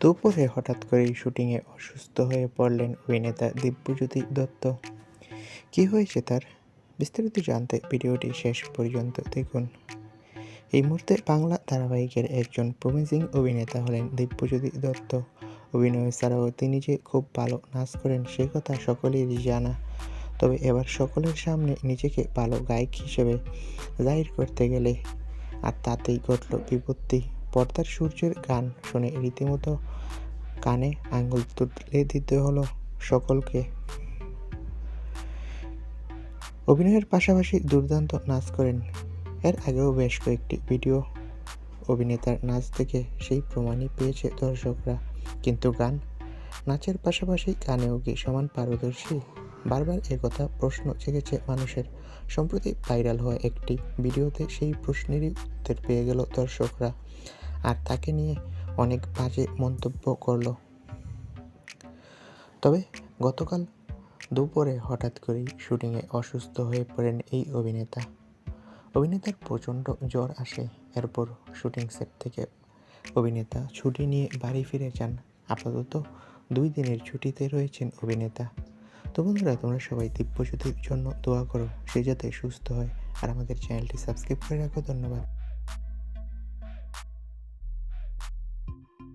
দুপুরে হঠাৎ করেই শুটিংয়ে অসুস্থ হয়ে পড়লেন অভিনেতা দিব্যজ্যোতি দত্ত। কী হয়েছে তার? বিস্তারিত জানতে ভিডিওটি শেষ পর্যন্ত দেখুন। এই মুহূর্তে বাংলা ধারাবাহিকের একজন প্রমিজিং অভিনেতা হলেন দিব্যজ্যোতি দত্ত। অভিনয় ছাড়াও তিনি যে খুব ভালো নাচ করেন, সে কথা সকলেরই জানা। তবে এবার সকলের সামনে নিজেকে ভালো গায়ক হিসেবে জাহির করতে গেলে আর তাতেই ঘটল বিপত্তি। পর্দার সূর্যের গান শুনে রীতিমতো কানে আঙ্গুল তুলে দিতে হলো সকলকে। অভিনয়ের পাশাপাশি দুর্দান্ত নাচ করেন। এর আগেও বেশ কয়েকটি ভিডিও অভিনেতার নাচ দেখে সেই প্রমাণই পেয়েছে দর্শকরা। কিন্তু গান, নাচের পাশাপাশি গানেও কি সমান পারদর্শী? বারবার একথা প্রশ্ন জেগেছে মানুষের। সম্প্রতি ভাইরাল হওয়া একটি ভিডিওতে সেই প্রশ্নেরই উত্তর পেয়ে গেল দর্শকরা। আর তাকে নিয়ে অনেক বাজে মন্তব্য করল। তবে গতকাল দুপুরে হঠাৎ করেই শুটিংয়ে অসুস্থ হয়ে পড়েন এই অভিনেতা। অভিনেতার প্রচণ্ড জ্বর আসে, এরপর শুটিং সেট থেকে অভিনেতা ছুটি নিয়ে বাড়ি ফিরে যান। আপাতত দুই দিনের ছুটিতে রয়েছেন অভিনেতা। তো বন্ধুরা, তোমরা সবাই দিব্যজ্যোতির জন্য দোয়া করো, সে যাতে সুস্থ হয়। আর আমাদের চ্যানেলটি সাবস্ক্রাইব করে রাখো, ধন্যবাদ।